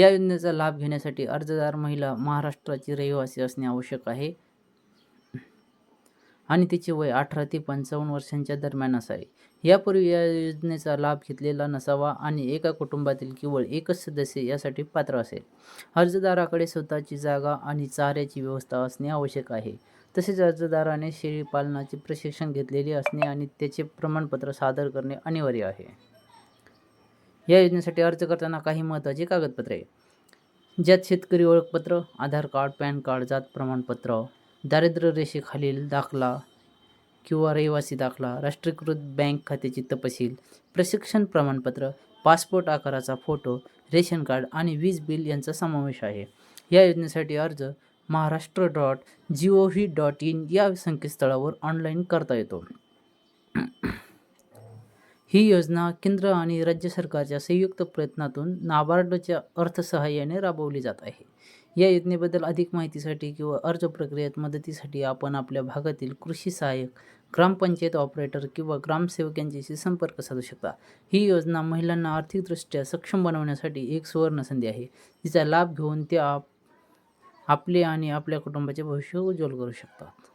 या योजनेचा लाभ घेण्यासाठी अर्जदार महिला महाराष्ट्राची रहिवासी असणे आवश्यक आहे. आणि तिचे वय अठरा ते पंचावन्न वर्षांच्या दरम्यान असावे. यापूर्वी या योजनेचा लाभ घेतलेला नसावा आणि एका कुटुंबातील केवळ एकच सदस्य यासाठी पात्र असेल. अर्जदाराकडे स्वतःची जागा आणि चाऱ्याची व्यवस्था असणे आवश्यक आहे. तसेच अर्जदाराने शेळीपालनाचे प्रशिक्षण घेतलेले असणे आणि त्याचे प्रमाणपत्र सादर करणे अनिवार्य आहे. या योजनेसाठी अर्ज करताना काही महत्त्वाची कागदपत्रे. ज्यात शेतकरी ओळखपत्र आधार कार्ड पॅन कार्ड जात प्रमाणपत्र दारिद्र्य रेषेखालील दाखला किंवा रहिवासी दाखला राष्ट्रीयकृत बँक खात्याची तपशील प्रशिक्षण प्रमाणपत्र पासपोर्ट आकाराचा फोटो रेशन कार्ड आणि वीज बिल यांचा समावेश आहे. या योजनेसाठी अर्ज Maharashtra dot G O V dot in या संकेतस्थळावर ऑनलाईन करता येतो. ही योजना केंद्र आणि राज्य सरकारच्या संयुक्त प्रयत्नातून नाबार्डच्या अर्थसहाय्याने राबवली जात आहे. या योजनेबद्दल अधिक माहितीसाठी किंवा अर्ज प्रक्रियेत मदतीसाठी आपण आपल्या भागातील कृषी सहाय्यक ग्रामपंचायत ऑपरेटर किंवा ग्रामसेवक यांच्याशी संपर्क साधू शकता. ही योजना महिलांना आर्थिकदृष्ट्या सक्षम बनवण्यासाठी एक सुवर्ण संधी आहे. तिचा लाभ घेऊन ते आप आपले आणि आपल्या कुटुंबाचे भविष्य उज्ज्वल करू शकतात.